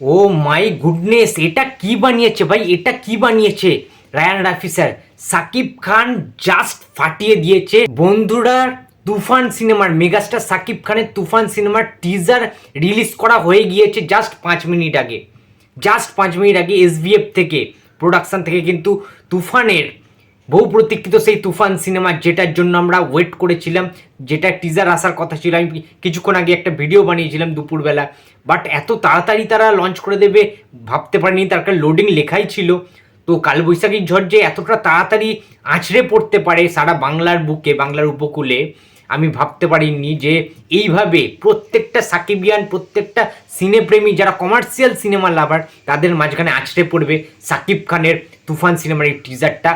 O my goodness, এটা কি বানিয়েছে ভাই? এটা কি বানিয়েছে? রায়ান রাফি স্যার সাকিব খান জাস্ট ফাটিয়ে দিয়েছে। বন্ধুরা, তুফান সিনেমার, মেগাস্টার সাকিব খানের তুফান সিনেমার টিজার রিলিজ করা হয়ে গিয়েছে জাস্ট পাঁচ মিনিট আগে। জাস্ট পাঁচ মিনিট আগে এসভিএফ থেকে প্রোডাকশন থেকে কিন্তু তুফানের বহু প্রতীক্ষিত সেই তুফান সিনেমা যেটার জন্য আমরা ওয়েট করেছিলাম, যেটা টিজার আসার কথা ছিল। আমি কিছুক্ষণ আগে একটা ভিডিও বানিয়েছিলাম দুপুরবেলা। বাট এত তাড়াতাড়ি তারা লঞ্চ করে দেবে, ভাবতে পারিনি, তার কারণ লোডিং লেখাই ছিল। তো কালবৈশাখীর ঝড় যে এতটা তাড়াতাড়ি আছড়ে পড়তে পারে সারা বাংলার বুকে, বাংলার উপকূলে আমি ভাবতে পারিনি যে এইভাবে প্রত্যেকটা সাকিবিয়ান, প্রত্যেকটা সিনেপ্রেমী, যারা কমার্শিয়াল সিনেমা লাভার তাদের মাঝখানে আছড়ে পড়বে সাকিব খানের তুফান সিনেমার এই টিজারটা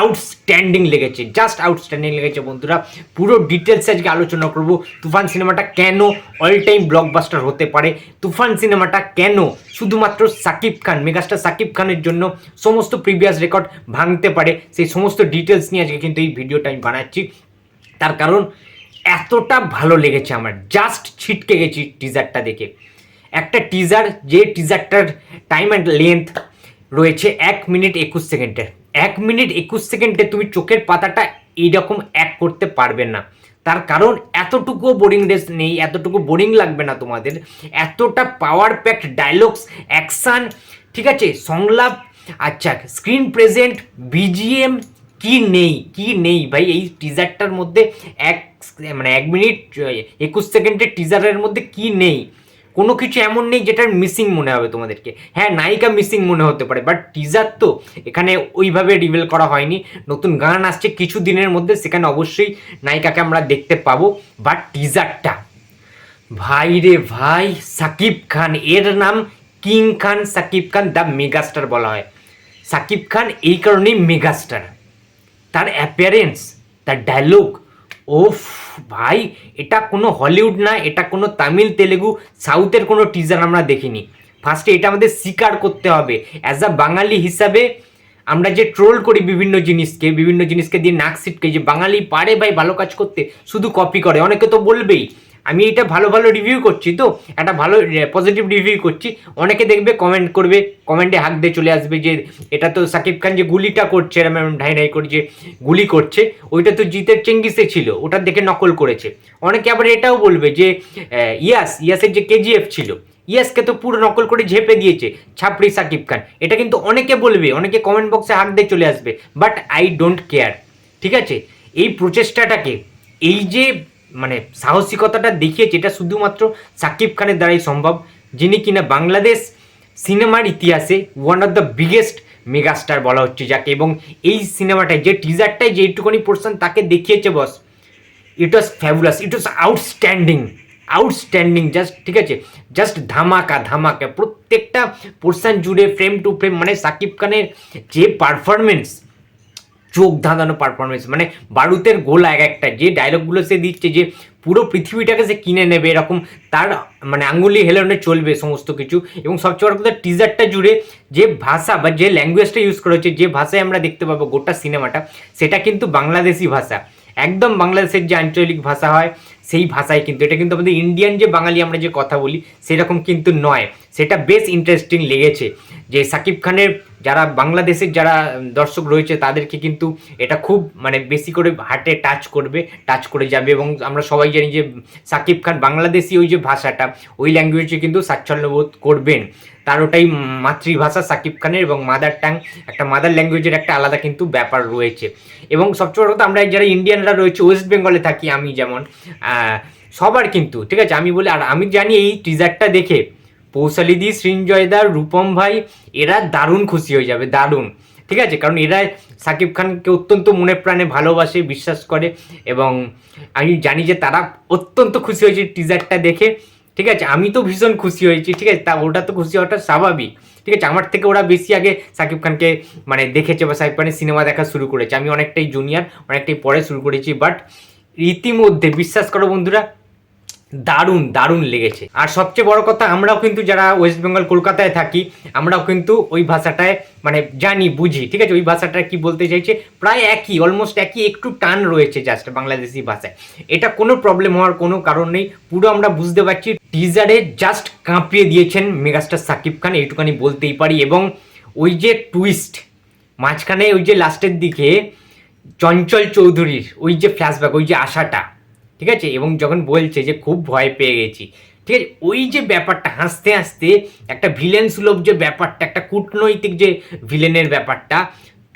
আউটস্ট্যান্ডিং লেগেছে জাস্ট আউটস্ট্যান্ডিং লেগেছে বন্ধুরা। পুরো ডিটেলসে আজকে আলোচনা করব, তুফান সিনেমাটা কেন অল টাইম ব্লকবাস্টার হতে পারে? তুফান সিনেমাটা কেন শুধুমাত্র সাকিব খান মেগাস্টার সাকিব খানের জন্য সমস্ত প্রিভিয়াস রেকর্ড ভাঙতে পারে? সেই সমস্ত ডিটেলস নিয়ে আজকে কিন্তু এই ভিডিওটা আমি বানাচ্ছি। তার কারণ এতটা ভালো লেগেছে আমার। জাস্ট ছিটকে গেছি টিজারটা দেখে। একটা টিজার যে টিজারটার টাইম অ্যান্ড লেন্থ রয়েছে এক মিনিট একুশ সেকেন্ডের এক মিনিট একুশ সেকেন্ডে তুমি চোখের পাতাটা এইরকম এক করতে পারবে না। তার কারণ এতটুকু বোরিংনেস নেই, এতটুকু বোরিং লাগবে না তোমাদের। এতটা পাওয়ার প্যাকড ডায়লগস অ্যাকশান ঠিক আছে? সংলাপ আচ্ছা স্ক্রিন প্রেজেন্ট বিজিএম কি নেই কি নেই? ভাই, এই টিজারটার মধ্যে এক মানে এক মিনিট, একুশ সেকেন্ডের টিজারের মধ্যে কি নেই? কোনো কিছু এমন নেই যেটার মিসিং মনে হবে তোমাদেরকে। হ্যাঁ নায়িকা মিসিং মনে হতে পারে বাট টিজার তো এখানে ওইভাবে রিভিল করা হয়নি। নতুন গান আসছে কিছু দিনের মধ্যে, সেখানে অবশ্যই নায়িকাকে আমরা দেখতে পাবো বাট টিজারটা ভাই রে ভাই, সাকিব খান, এর নাম king Khan, Shakib Khan the megastar বলা হয়। সাকিব খান এই কারণেই মেগাস্টার তার অ্যাপিয়ারেন্স তার ডায়লগ ওফ ভাই, এটা কোনো হলিউড না, এটা কোনো তামিল, তেলেগু, সাউথের কোনো টিজার আমরা দেখিনি। ফার্স্টে এটা আমাদের স্বীকার করতে হবে। অ্যাজ আ বাঙালি হিসাবে আমরা যে ট্রোল করি বিভিন্ন জিনিসকে বিভিন্ন জিনিসকে দিয়ে নাক সিটকে যে বাঙালি পারে ভাই ভালো কাজ করতে, শুধু কপি করে। অনেকে তো বলবেই আমি এটা ভালো ভালো রিভিউ করছি তো, একটা ভালো পজিটিভ রিভিউ করছি। অনেকে দেখবে কমেন্ট করবে কমেন্টে হাক দিয়ে চলে আসবে যে, এটা তো সাকিব খান যে গুলিটা করছে, এরম ঢাই ঢাই করে যে গুলি করছে, ওইটা তো জিতের চেঙ্গিসে ছিল ওটা দেখে নকল করেছে। অনেকে আবার এটাও বলবে যে ইয়াস, ইয়াসের যে কেজিএফ ছিল, ইয়াসকে তো পুরো নকল করে ঝেপে দিয়েছে, ছাপড়ি সাকিব খান। এটা কিন্তু অনেকে বলবে, অনেকে কমেন্ট বক্সে হাক দিয়ে চলে আসবে বাট আই ডোন্ট কেয়ার ঠিক আছে? এই প্রচেষ্টাটাকে, এই যে মানে সাহসিকতাটা দেখিয়েছে, এটা শুধুমাত্র সাকিব খানের দ্বারাই সম্ভব, যিনি কিনা বাংলাদেশ সিনেমার ইতিহাসে one of the biggest megastar বলা হচ্ছে যাকে। এবং এই সিনেমাটায় যে টিজারটায় যে এইটুকুনি পোর্শন তাকে দেখিয়েছে boss it was fabulous it was outstanding outstanding just ঠিক আছে জাস্ট ধামাকা ধামাকা, প্রত্যেকটা পোর্শন জুড়ে ফ্রেম টু ফ্রেম মানে সাকিব খানের যে পারফরমেন্স চোখ ধাঁধানো পারফরমেন্স মানে বারুতের গোলা এক একটা, যে ডায়লগগুলো সে দিচ্ছে, যে পুরো পৃথিবীটাকে সে কিনে নেবে, এরকম তার মানে আঙ্গুলি হেলনে চলবে সমস্ত কিছু। এবং সবচেয়ে বড় কথা টিজারটা জুড়ে যে ভাষা বা যে ল্যাঙ্গুয়েজটা ইউজ করা হচ্ছে, যে ভাষায় আমরা দেখতে পাবো গোটা সিনেমাটা সেটা কিন্তু বাংলাদেশি ভাষা। একদম বাংলাদেশের যে আঞ্চলিক ভাষা হয়, সেই ভাষায় কিন্তু, এটা কিন্তু আমাদের ইন্ডিয়ান যে বাঙালি আমরা যে কথা বলি, সেরকম কিন্তু নয়। সেটা বেশ ইন্টারেস্টিং লেগেছে। যে সাকিব খানের যারা বাংলাদেশের যারা দর্শক রয়েছে, তাদেরকে কিন্তু এটা খুব মানে বেশি করে হাটে টাচ করবে টাচ করে যাবে এবং আমরা সবাই জানি যে, সাকিব খান বাংলাদেশি ওই যে ভাষাটা, ওই ল্যাঙ্গুয়েজে কিন্তু স্বাচ্ছন্দ্যবোধ করবেন। তার ওটাই মাতৃভাষা সাকিব খানের এবং মাদার টাং একটা মাদার ল্যাঙ্গুয়েজের একটা আলাদা কিন্তু ব্যাপার রয়েছে। এবং সবচেয়ে বড় কথা, আমরা যারা ইন্ডিয়ানরা রয়েছে ওয়েস্ট বেঙ্গলে থাকি আমি যেমন সবার কিন্তু, ঠিক আছে? আমি বলি, আর আমি জানি এই টিজারটা দেখে পৌশালিদি সৃঞ্জয়দার, রূপম ভাই, এরা দারুণ খুশি হয়ে যাবে, দারুণ। ঠিক আছে? কারণ এরা সাকিব খানকে অত্যন্ত মনে প্রাণে ভালোবাসে, বিশ্বাস করে এবং আমি জানি যে তারা অত্যন্ত খুশি হয়েছে টিজারটা দেখে। ঠিক আছে? আমি তো ভীষণ খুশি হয়েছি, ঠিক আছে? তা ওটা তো খুশি হওয়াটা স্বাভাবিক। ঠিক আছে? আমার থেকে ওরা বেশি আগে সাকিব খানকে মানে দেখেছে বা সাকিব খানের সিনেমা দেখা শুরু করেছে। আমি অনেকটাই জুনিয়র অনেকটাই পরে শুরু করেছি বাট ইতিমধ্যে, বিশ্বাস করো বন্ধুরা দারুণ দারুণ লেগেছে। আর সবচেয়ে বড় কথা, আমরাও কিন্তু যারা ওয়েস্ট বেঙ্গল কলকাতায় থাকি, আমরাও কিন্তু ওই ভাষাটায় মানে জানি, বুঝি, ঠিক আছে? ওই ভাষাটা কি বলতে চাইছে, প্রায় একই অলমোস্ট একই, একটু টান রয়েছে জাস্ট বাংলাদেশি ভাষায়। এটা কোনো প্রবলেম হওয়ার কোনো কারণ নেই, পুরো আমরা বুঝতে পারছি টিজারে জাস্ট কাঁপিয়ে দিয়েছেন মেগাস্টার সাকিব খান এইটুখানি বলতেই পারি, এবং ওই যে টুইস্ট মাঝখানে ওই যে লাস্টের দিকে, চঞ্চল চৌধুরীর, ওই যে ফ্ল্যাশব্যাক ওই যে আশাটা ঠিক আছে? এবং যখন বলছে যে খুব ভয় পেয়ে গেছি, ঠিক আছে? ওই যে ব্যাপারটা হাসতে হাসতে একটা ভিলেন সুলভ যে ব্যাপারটা, একটা কূটনৈতিক যে ভিলেনের ব্যাপারটা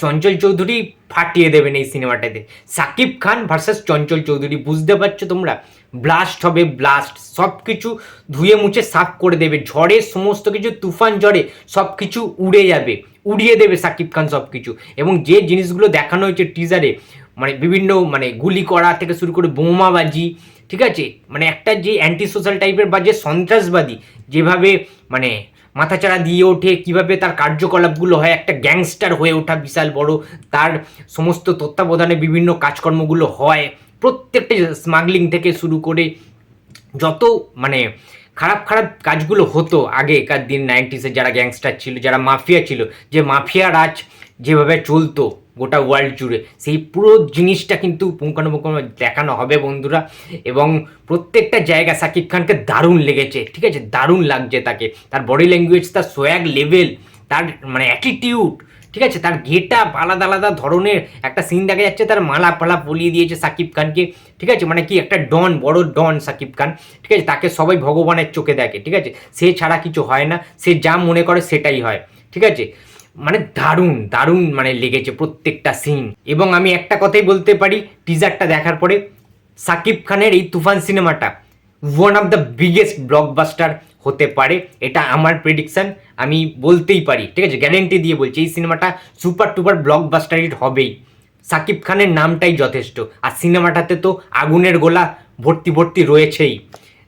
চঞ্চল চৌধুরী ফাটিয়ে দেবেন এই সিনেমাটাতে। সাকিব খান ভার্সাস চঞ্চল চৌধুরী, বুঝতে পারছ তোমরা? ব্লাস্ট হবে ব্লাস্ট সব কিছু ধুয়ে মুছে সাফ করে দেবে। ঝড়ে সমস্ত কিছু, তুফান ঝড়ে সব কিছু উড়ে যাবে। উড়িয়ে দেবে সাকিব খান সব কিছু এবং যে জিনিসগুলো দেখানো হয়েছে টিজারে মানে বিভিন্ন মানে গুলি করা থেকে শুরু করে বোমাবাজি, ঠিক আছে? মানে একটা যে অ্যান্টি সোশ্যাল টাইপের বা যে সন্ত্রাসবাদী যেভাবে মানে মাথাচাড়া দিয়ে ওঠে, কীভাবে তার কার্যকলাপগুলো হয়, একটা গ্যাংস্টার হয়ে ওঠা বিশাল বড়, তার সমস্ত তত্ত্বাবধানে বিভিন্ন কাজকর্মগুলো হয়, প্রত্যেকটা স্মাগলিং থেকে শুরু করে যত মানে খারাপ খারাপ কাজগুলো হতো আগেকার দিন নাইনটিসে যারা গ্যাংস্টার ছিল, যারা মাফিয়া ছিল, যে মাফিয়া রাজ যেভাবে চলতো গোটা ওয়ার্ল্ড জুড়ে। সেই পুরো জিনিসটা কিন্তু পুঙ্খানুপুঙ্খ দেখানো হবে বন্ধুরা। এবং প্রত্যেকটা জায়গা সাকিব খানকে দারুণ লেগেছে, ঠিক আছে? দারুণ লাগছে তাকে। তার বডি ল্যাঙ্গুয়েজ তার সোয়াগ লেভেল তার মানে অ্যাটিটিউড ঠিক আছে? তার ঘেটা আলাদা আলাদা ধরনের একটা সিন দেখা যাচ্ছে, তার মালা পালা পলিয়ে দিয়েছে সাকিব খানকে, ঠিক আছে? মানে কি একটা ডন বড় ডন সাকিব খান, ঠিক আছে? তাকে সবাই ভগবানের চোখে দেখে, ঠিক আছে? সে ছাড়া কিছু হয় না, সে যা মনে করে সেটাই হয়, ঠিক আছে? মানে দারুণ দারুণ মানে লেগেছে প্রত্যেকটা সিন এবং আমি একটা কথাই বলতে পারি টিজারটা দেখার পরে সাকিব খানের এই তুফান সিনেমাটা one of the biggest blockbuster হতে পারে, এটা আমার প্রেডিকশন আমি বলতেই পারি। ঠিক আছে গ্যারেন্টি দিয়ে বলছি, এই সিনেমাটা সুপার টুপার ব্লকবাস্টার হিট হবেই। সাকিব খানের নামটাই যথেষ্ট, আর সিনেমাটাতে তো আগুনের গোলা ভর্তি ভর্তি রয়েছেই।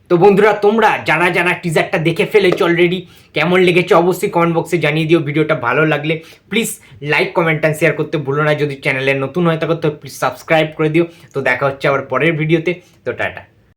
তো বন্ধুরা, তোমরা যারা যারা টিজারটা দেখে ফেলেছো অলরেডি কেমন লেগেছে অবশ্যই কমেন্ট বক্সে জানিয়ে দিও, ভিডিওটা ভালো লাগলে। Please like comment and share করতে ভুলো না, যদি চ্যানেলে নতুন হয় তাহলে তো প্লিজ সাবস্ক্রাইব করে দিও। তো দেখা হচ্ছে আবার পরের ভিডিওতে তো টাটা।